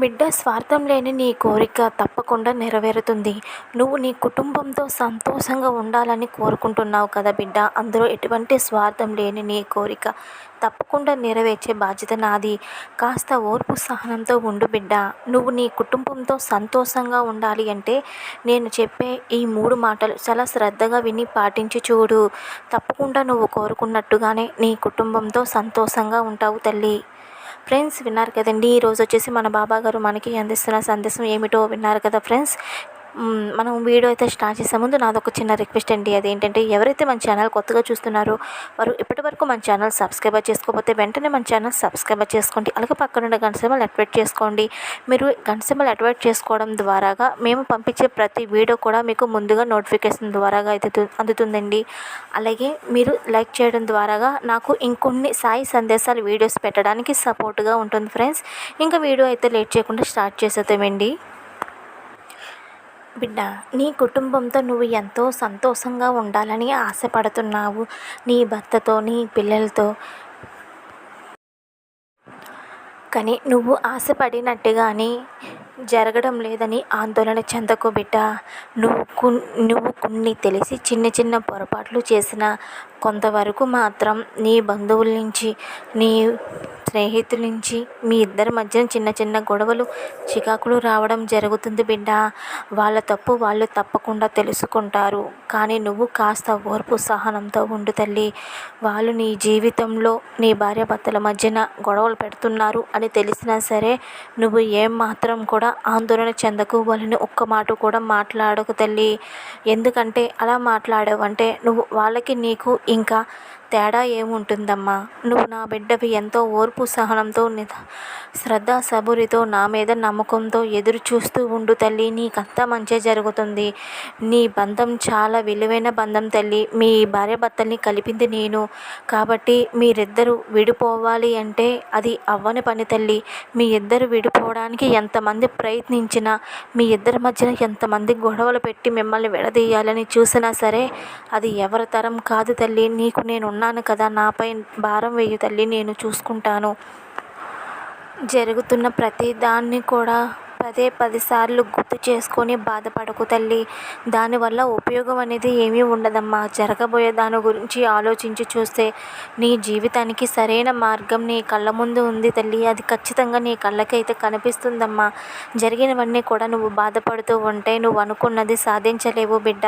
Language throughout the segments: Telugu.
బిడ్డ స్వార్థం లేని నీ కోరిక తప్పకుండా నెరవేరుతుంది. నువ్వు నీ కుటుంబంతో సంతోషంగా ఉండాలని కోరుకుంటున్నావు కదా బిడ్డ. అందులో ఎటువంటి స్వార్థం లేని నీ కోరిక తప్పకుండా నెరవేర్చే బాధ్యత నాది. కాస్త ఓర్పు సహనంతో ఉండు బిడ్డ. నువ్వు నీ కుటుంబంతో సంతోషంగా ఉండాలి అంటే నేను చెప్పే ఈ మూడు మాటలు చాలా శ్రద్ధగా విని పాటించి చూడు. తప్పకుండా నువ్వు కోరుకున్నట్టుగానే నీ కుటుంబంతో సంతోషంగా ఉంటావు తల్లి. ఫ్రెండ్స్ విన్నారు కదండి. ఈరోజు వచ్చేసి మన బాబా గారు మనకి అందిస్తున్న సందేశం ఏమిటో విన్నారు కదా ఫ్రెండ్స్ మనం వీడియో అయితే స్టార్ట్ చేసే ముందు నాది ఒక చిన్న రిక్వెస్ట్ అండి. అదేంటంటే ఎవరైతే మన ఛానల్ కొత్తగా చూస్తున్నారో వారు ఇప్పటివరకు మన ఛానల్ సబ్స్క్రైబర్ చేసుకోకపోతే వెంటనే మన ఛానల్ సబ్స్క్రైబర్ చేసుకోండి. అలాగే పక్కన ఉన్న గంట యాక్టివేట్ చేసుకోండి. మీరు గంట సింబల్ యాక్టివేట్ చేసుకోవడం ద్వారాగా మేము పంపించే ప్రతి వీడియో కూడా మీకు ముందుగా నోటిఫికేషన్ ద్వారాగా అయితే అందుతుందండి. అలాగే మీరు లైక్ చేయడం ద్వారాగా నాకు ఇంకొన్ని సాయి సందేశాలు వీడియోస్ పెట్టడానికి సపోర్ట్గా ఉంటుంది ఫ్రెండ్స్. ఇంకా వీడియో అయితే లేట్ చేయకుండా స్టార్ట్ చేసేద్దామండి. బిడ్డ నీ కుటుంబంతో నువ్వు ఎంతో సంతోషంగా ఉండాలని ఆశపడుతున్నావు. నీ భర్తతో నీ పిల్లలతో. కానీ నువ్వు ఆశపడినట్టుగానే జరగడం లేదని ఆందోళన చెందకు బిడ్డ. నువ్వు కు నువ్వు కొన్ని తెలిసి చిన్న చిన్న పొరపాట్లు చేసిన కొంతవరకు మాత్రం నీ బంధువుల నుంచి నీ స్నేహితుల నుంచి మీ ఇద్దరి మధ్యన చిన్న చిన్న గొడవలు చికాకులు రావడం జరుగుతుంది బిడ్డ. వాళ్ళ తప్పు వాళ్ళు తప్పకుండా తెలుసుకుంటారు. కానీ నువ్వు కాస్త ఓర్పు సహనంతో ఉండు తల్లి. వాళ్ళు నీ జీవితంలో నీ భార్యాభర్తల మధ్యన గొడవలు పెడుతున్నారు అని తెలిసినా సరే నువ్వు ఏం మాత్రం కూడా ఆందోళన చెందకు వాళ్ళని ఒక్క మాట కూడా మాట్లాడకు తల్లి. ఎందుకంటే అలా మాట్లాడావంటే నువ్వు వాళ్ళకి నీకు ఇంకా తేడా ఏముంటుందమ్మా? నువ్వు నా బిడ్డవి ఎంతో ఓర్పు సహనంతో శ్రద్ధ సబురితో నా మీద నమ్మకంతో ఎదురు చూస్తూ ఉండు తల్లి. నీకంతా మంచి జరుగుతుంది. నీ బంధం చాలా విలువైన బంధం తల్లి. మీ భార్య భర్తల్ని కలిపింది నేను. కాబట్టి మీరిద్దరూ విడిపోవాలి అంటే అది అవ్వని పని తల్లి. మీ ఇద్దరు విడిపోవడానికి ఎంతమంది ప్రయత్నించినా మీ ఇద్దరి మధ్యన ఎంతమంది గొడవలు పెట్టి మిమ్మల్ని విడదీయాలని చూసినా సరే అది ఎవరి తరం కాదు తల్లి. నీకు నేను అన్నాను కదా నాపై భారం వేయు తల్లి నేను చూసుకుంటాను. జరుగుతున్న ప్రతి దాన్ని కూడా అదే పదిసార్లు గుర్తు చేసుకొని బాధపడకు తల్లి. దానివల్ల ఉపయోగం అనేది ఏమీ ఉండదమ్మా. జరగబోయే దాని గురించి ఆలోచించి చూస్తే నీ జీవితానికి సరైన మార్గం నీ కళ్ళ ముందు ఉంది తల్లి. అది ఖచ్చితంగా నీ కళ్ళకైతే కనిపిస్తుందమ్మా. జరిగినవన్నీ కూడా నువ్వు బాధపడుతూ ఉంటే నువ్వు అనుకున్నది సాధించలేవు బిడ్డ.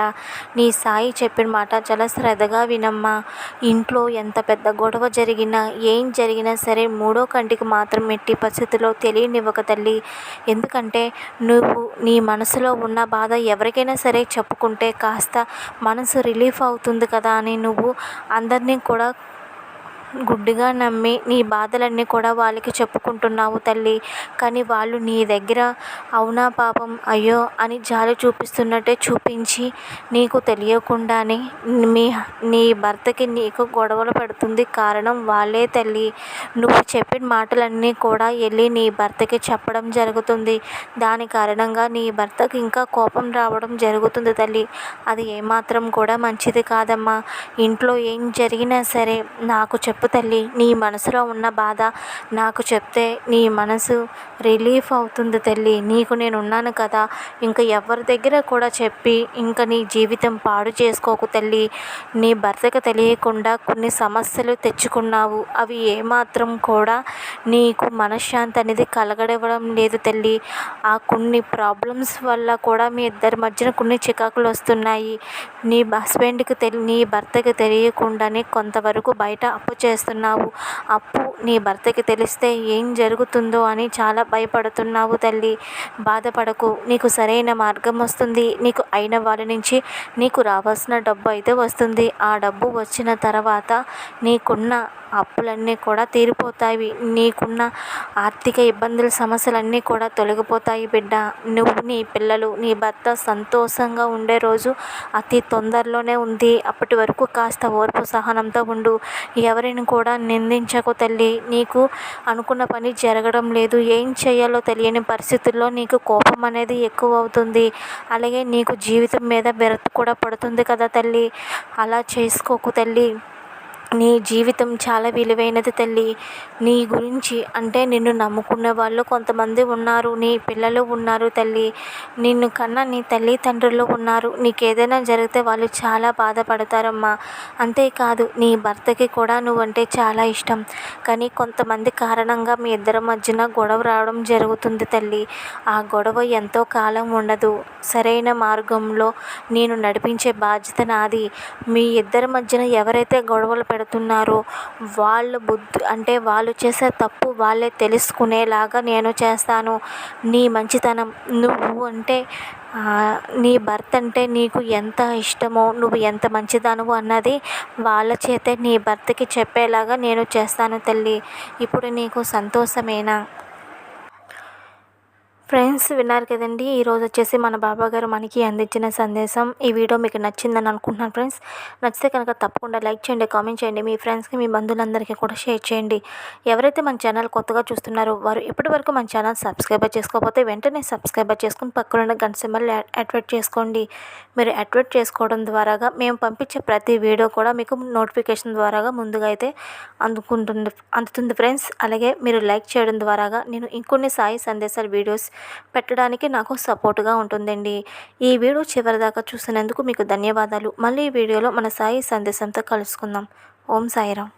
నీ సాయి చెప్పిన మాట చాలా శ్రద్ధగా వినమ్మా. ఇంట్లో ఎంత పెద్ద గొడవ జరిగినా ఏం జరిగినా సరే మూడో కంటికి మాత్రం ఎట్టి పరిస్థితిలో తెలియనివ్వక తల్లి. ఎందుకంటే నువ్వు నీ మనసులో ఉన్న బాధ ఎవరికైనా సరే చెప్పుకుంటే కాస్త మనసు రిలీఫ్ అవుతుంది కదా అని నువ్వు అందరినీ కూడా గుడ్డిగా నమ్మి నీ బాధలన్నీ కూడా వాళ్ళకి చెప్పుకుంటున్నావు తల్లి. కానీ వాళ్ళు నీ దగ్గర అవునా పాపం? అయ్యో అని జాలి చూపిస్తున్నట్టే చూపించి నీకు తెలియకుండానే మీ నీ భర్తకి నీకు గొడవలు పెడుతుంది కారణం వాళ్ళే తల్లి. నువ్వు చెప్పిన మాటలన్నీ కూడా వెళ్ళి నీ భర్తకి చెప్పడం జరుగుతుంది. దాని కారణంగా నీ భర్తకి ఇంకా కోపం రావడం జరుగుతుంది తల్లి. అది ఏమాత్రం కూడా మంచిది కాదమ్మా. ఇంట్లో ఏం జరిగినా సరే నాకు చెప్పు తల్లి నీ మనసులో ఉన్న బాధ నాకు చెప్తే నీ మనసు రిలీఫ్ అవుతుంది తల్లి. నీకు నేను ఉన్నాను కదా. ఇంకా ఎవరి దగ్గర కూడా చెప్పి ఇంకా నీ జీవితం పాడు చేసుకోకు తల్లి. నీ భర్తకు తెలియకుండా కొన్ని సమస్యలు తెచ్చుకున్నావు. అవి ఏమాత్రం కూడా నీకు మనశ్శాంతి అనేది కలగడవడం లేదు తల్లి. ఆ కొన్ని ప్రాబ్లమ్స్ వల్ల కూడా మీ ఇద్దరి మధ్యన కొన్ని చికాకులు వస్తున్నాయి. నీ హస్బెండ్కి తెలి నీ భర్తకు తెలియకుండానే కొంతవరకు బయట అప్పు చేస్తున్నావు. అప్పు నీ భర్తకి తెలిస్తే ఏం జరుగుతుందో అని చాలా భయపడుతున్నావు తల్లి. బాధపడకు. నీకు సరైన మార్గం వస్తుంది. నీకు అయిన వాళ్ళ నుంచి నీకు రావాల్సిన డబ్బు అయితే వస్తుంది. ఆ డబ్బు వచ్చిన తర్వాత నీకున్న అప్పులన్నీ కూడా తీరిపోతాయి. నీకున్న ఆర్థిక ఇబ్బందుల సమస్యలన్నీ కూడా తొలగిపోతాయి బిడ్డ. నువ్వు నీ పిల్లలు నీ భర్త సంతోషంగా ఉండే రోజు అతి తొందరలోనే ఉంది. అప్పటి వరకు కాస్త ఓర్పు సహనంతో ఉండు. ఎవరిని కూడా నిందించకు తల్లి. నీకు అనుకున్న పని జరగడం లేదు. ఏం చేయాలో తెలియని పరిస్థితుల్లో నీకు కోపం అనేది ఎక్కువ అవుతుంది అలాగే నీకు జీవితం మీద విరక్తి కూడా పడుతుంది కదా తల్లి. అలా చేసుకోకు తల్లి. నీ జీవితం చాలా విలువైనది తల్లి. నీ గురించి అంటే నిన్ను నమ్ముకునే వాళ్ళు కొంతమంది ఉన్నారు. నీ పిల్లలు ఉన్నారు తల్లి. నిన్ను కన్నా నీ తల్లిదండ్రులు ఉన్నారు. నీకు ఏదైనా జరిగితే వాళ్ళు చాలా బాధపడతారమ్మా. అంతేకాదు నీ భర్తకి కూడా నువ్వంటే చాలా ఇష్టం. కానీ కొంతమంది కారణంగా మీ ఇద్దరి మధ్యన గొడవ రావడం జరుగుతుంది తల్లి. ఆ గొడవ ఎంతో కాలం ఉండదు. సరైన మార్గంలో నేను నడిపించే బాధ్యత నాది. మీ ఇద్దరి మధ్యన ఎవరైతే గొడవలు పెడుతున్నారో. వాళ్ళ బుద్ధి అంటే వాళ్ళు చేసే తప్పు వాళ్ళే తెలుసుకునేలాగా నేను చేస్తాను. నీ మంచితనం నువ్వు అంటే నీ భర్త అంటే నీకు ఎంత ఇష్టమో నువ్వు ఎంత మంచిదానవు అన్నది వాళ్ళ చేతే నీ భర్తకి చెప్పేలాగా నేను చేస్తాను తల్లి. ఇప్పుడు నీకు సంతోషమేనా? ఫ్రెండ్స్ విన్నారు కదండి ఈరోజు వచ్చేసి మన బాబా గారు మనకి అందించిన సందేశం. ఈ వీడియో మీకు నచ్చిందని అనుకుంటున్నాను ఫ్రెండ్స్. నచ్చితే కనుక తప్పకుండా లైక్ చేయండి కామెంట్ చేయండి మీ ఫ్రెండ్స్కి మీ బంధువులందరికీ కూడా షేర్ చేయండి. ఎవరైతే మన ఛానల్ కొత్తగా చూస్తున్నారో వారు ఇప్పటి వరకు మన ఛానల్ సబ్స్క్రైబర్ చేసుకోకపోతే వెంటనే సబ్స్క్రైబర్ చేసుకుని పక్కనున్న గంట సింబల్ యాక్టివేట్ చేసుకోండి. మీరు అడ్వర్ట్ చేసుకోవడం ద్వారాగా మేము పంపించే ప్రతి వీడియో కూడా మీకు నోటిఫికేషన్ ద్వారాగా ముందుగా అయితే అందుకుంటుంది అందుతుంది ఫ్రెండ్స్. అలాగే మీరు లైక్ చేయడం ద్వారాగా నేను ఇంకొన్ని సాయి సందేశాల వీడియోస్ పెట్టడానికి నాకు సపోర్ట్గా ఉంటుందండి. ఈ వీడియో చివరిదాకా చూసినందుకు మీకు ధన్యవాదాలు. మళ్ళీ ఈ వీడియోలో మన సాయి సందేశంతో కలుసుకుందాం. ఓం సాయిరామ్.